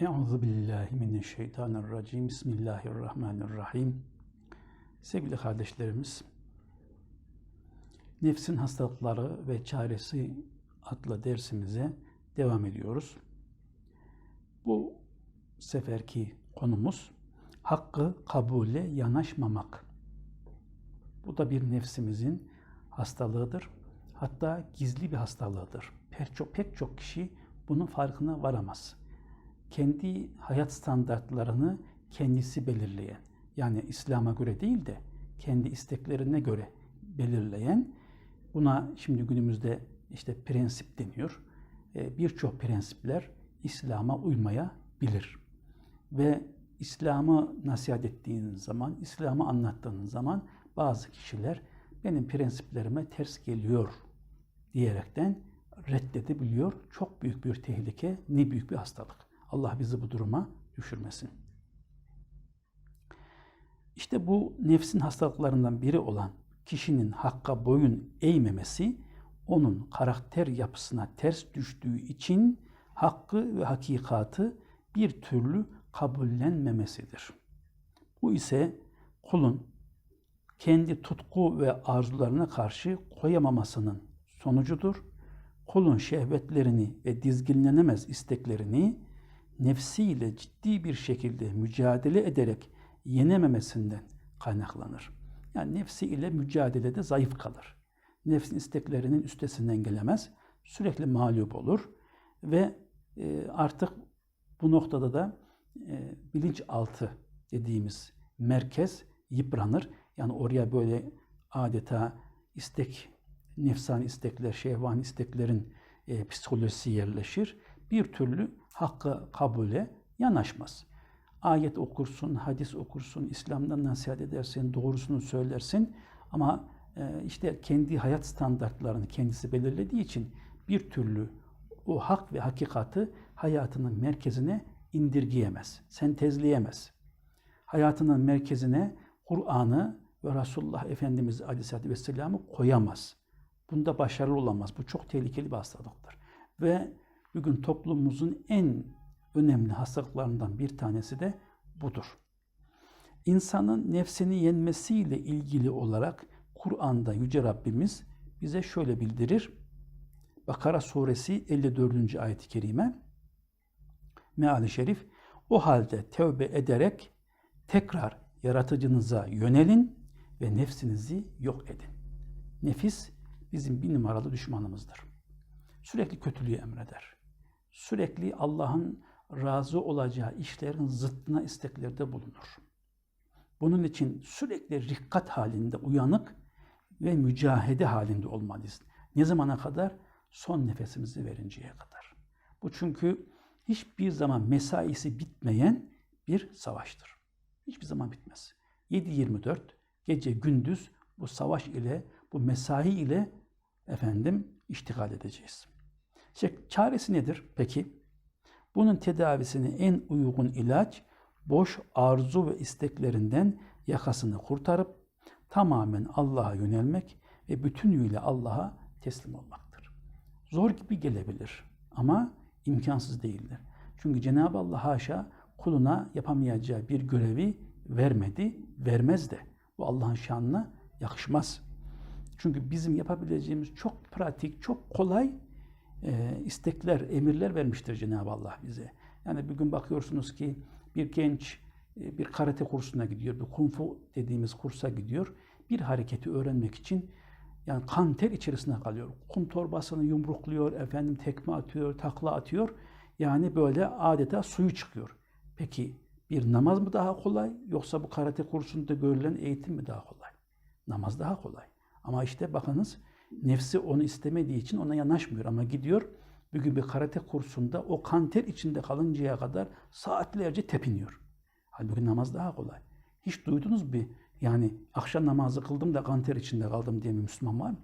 Euzu billahi mineşşeytanirracim. Bismillahirrahmanirrahim. Sevgili kardeşlerimiz, Nefsin Hastalıkları ve Çaresi adlı dersimize devam ediyoruz. Bu seferki konumuz hakkı kabule yanaşmamak. Bu da bir nefsimizin hastalığıdır. Hatta gizli bir hastalığıdır. Pek çok, pek çok kişi bunun farkına varamaz kendi hayat standartlarını kendisi belirleyen, yani İslam'a göre değil de kendi isteklerine göre belirleyen, buna şimdi günümüzde işte prensip deniyor. E, birçok prensipler İslam'a uymayabilir. Ve İslam'ı nasihat ettiğiniz zaman, İslam'ı anlattığınız zaman bazı kişiler benim prensiplerime ters geliyor diyerekten reddedebiliyor. Çok büyük bir tehlike, ne büyük bir hastalık. Allah bizi bu duruma düşürmesin. İşte bu nefsin hastalıklarından biri olan kişinin hakka boyun eğmemesi, onun karakter yapısına ters düştüğü için hakkı ve hakikatı bir türlü kabullenmemesidir. Bu ise kulun kendi tutku ve arzularına karşı koyamamasının sonucudur. Kulun şehvetlerini ve dizginlenemez isteklerini nefsiyle ciddi bir şekilde mücadele ederek yenememesinden kaynaklanır. Yani nefsi ile mücadelede zayıf kalır. Nefsin isteklerinin üstesinden gelemez. Sürekli mağlup olur ve e, artık bu noktada da e, bilinçaltı dediğimiz merkez yıpranır. Yani oraya böyle adeta istek, nefsani istekler, şehvani isteklerin e, psikolojisi yerleşir. Bir türlü hakkı kabule yanaşmaz. Ayet okursun, hadis okursun, İslam'dan nasihat edersin, doğrusunu söylersin ama e, işte kendi hayat standartlarını kendisi belirlediği için bir türlü o hak ve hakikati hayatının merkezine indirgeyemez, sentezleyemez. Hayatının merkezine Kur'an'ı ve Resulullah Efendimiz Aleyhisselatü Vesselam'ı koyamaz. Bunda başarılı olamaz. Bu çok tehlikeli bir hastalıktır. Ve bugün toplumumuzun en önemli hastalıklarından bir tanesi de budur. İnsanın nefsini yenmesiyle ilgili olarak Kur'an'da Yüce Rabbimiz bize şöyle bildirir. Bakara suresi 54. ayet-i kerime meali şerif o halde tövbe ederek tekrar yaratıcınıza yönelin ve nefsinizi yok edin. Nefis bizim bir numaralı düşmanımızdır. Sürekli kötülüğü emreder sürekli Allah'ın razı olacağı işlerin zıttına isteklerde bulunur. Bunun için sürekli rikkat halinde uyanık ve mücahede halinde olmalıyız. Ne zamana kadar? Son nefesimizi verinceye kadar. Bu çünkü hiçbir zaman mesaisi bitmeyen bir savaştır. Hiçbir zaman bitmez. 7-24 gece gündüz bu savaş ile, bu mesai ile efendim iştigal edeceğiz. İşte çaresi nedir peki? Bunun tedavisine en uygun ilaç boş arzu ve isteklerinden yakasını kurtarıp tamamen Allah'a yönelmek ve bütünüyle Allah'a teslim olmaktır. Zor gibi gelebilir ama imkansız değildir. Çünkü Cenab-ı Allah haşa kuluna yapamayacağı bir görevi vermedi, vermez de. Bu Allah'ın şanına yakışmaz. Çünkü bizim yapabileceğimiz çok pratik, çok kolay e, istekler, emirler vermiştir Cenab-ı Allah bize. Yani bugün bakıyorsunuz ki bir genç e, bir karate kursuna gidiyor, bir kung fu dediğimiz kursa gidiyor. Bir hareketi öğrenmek için yani kan ter içerisine kalıyor. Kum torbasını yumrukluyor, efendim tekme atıyor, takla atıyor. Yani böyle adeta suyu çıkıyor. Peki bir namaz mı daha kolay yoksa bu karate kursunda görülen eğitim mi daha kolay? Namaz daha kolay. Ama işte bakınız Nefsi onu istemediği için ona yanaşmıyor ama gidiyor bugün bir karate kursunda o kanter içinde kalıncaya kadar saatlerce tepiniyor. Halbuki namaz daha kolay. Hiç duydunuz bir yani akşam namazı kıldım da kanter içinde kaldım diye bir Müslüman var mı?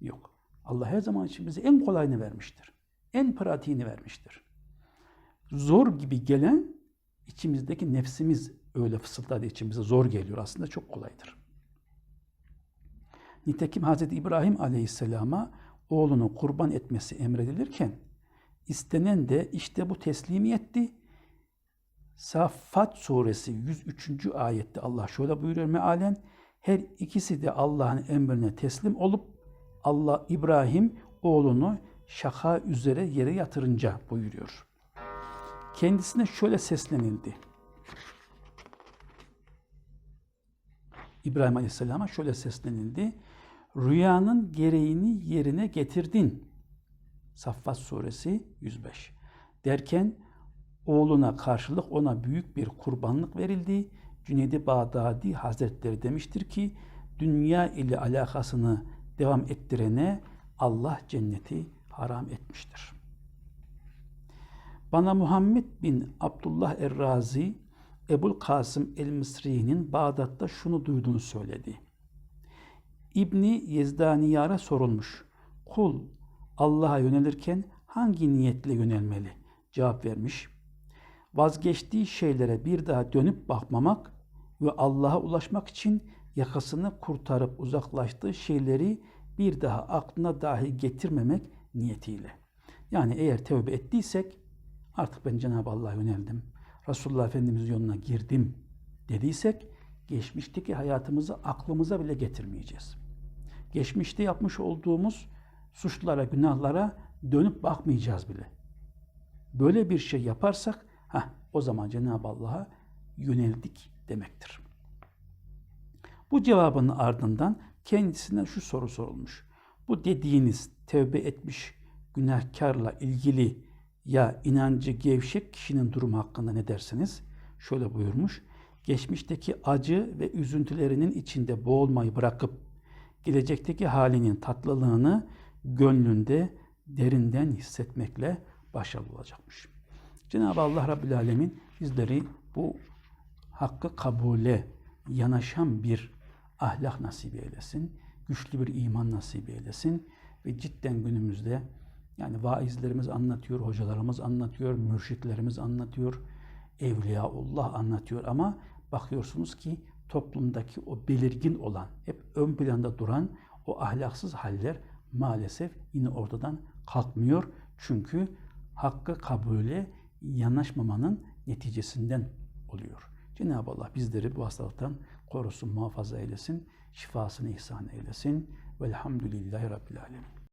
Yok. Allah her zaman için bize en kolayını vermiştir. En pratiğini vermiştir. Zor gibi gelen içimizdeki nefsimiz öyle fısıldadığı için bize zor geliyor. Aslında çok kolaydır. Nitekim Hz. İbrahim aleyhisselama oğlunu kurban etmesi emredilirken istenen de işte bu teslimiyetti. Saffat suresi 103. ayette Allah şöyle buyuruyor mealen her ikisi de Allah'ın emrine teslim olup Allah İbrahim oğlunu şaka üzere yere yatırınca buyuruyor. Kendisine şöyle seslenildi. İbrahim Aleyhisselam'a şöyle seslenildi. Rüyanın gereğini yerine getirdin. Saffat suresi 105. Derken oğluna karşılık ona büyük bir kurbanlık verildi. Cüneydi Bağdadi Hazretleri demiştir ki dünya ile alakasını devam ettirene Allah cenneti haram etmiştir. Bana Muhammed bin Abdullah Er-Razi Ebul Kasım el-Mısri'nin Bağdat'ta şunu duyduğunu söyledi. İbni Yezdaniyar'a sorulmuş. Kul Allah'a yönelirken hangi niyetle yönelmeli? Cevap vermiş. Vazgeçtiği şeylere bir daha dönüp bakmamak ve Allah'a ulaşmak için yakasını kurtarıp uzaklaştığı şeyleri bir daha aklına dahi getirmemek niyetiyle. Yani eğer tövbe ettiysek artık ben Cenab-ı Allah'a yöneldim. Resulullah Efendimiz yoluna girdim dediysek geçmişteki hayatımızı aklımıza bile getirmeyeceğiz. Geçmişte yapmış olduğumuz suçlara, günahlara dönüp bakmayacağız bile. Böyle bir şey yaparsak ha o zaman Cenab-ı Allah'a yöneldik demektir. Bu cevabın ardından kendisine şu soru sorulmuş. Bu dediğiniz tevbe etmiş günahkarla ilgili ya inancı gevşek kişinin durumu hakkında ne dersiniz? Şöyle buyurmuş. Geçmişteki acı ve üzüntülerinin içinde boğulmayı bırakıp gelecekteki halinin tatlılığını gönlünde derinden hissetmekle başarılı olacakmış. Cenab-ı Allah Rabbül Alemin bizleri bu hakkı kabule yanaşan bir ahlak nasip eylesin. Güçlü bir iman nasip eylesin. Ve cidden günümüzde yani vaizlerimiz anlatıyor, hocalarımız anlatıyor, mürşitlerimiz anlatıyor, Evliyaullah anlatıyor ama bakıyorsunuz ki toplumdaki o belirgin olan, hep ön planda duran o ahlaksız haller maalesef yine ortadan kalkmıyor. Çünkü hakkı kabule yanaşmamanın neticesinden oluyor. Cenab-ı Allah bizleri bu hastalıktan korusun, muhafaza eylesin, şifasını ihsan eylesin. Velhamdülillahi Rabbil Alemin.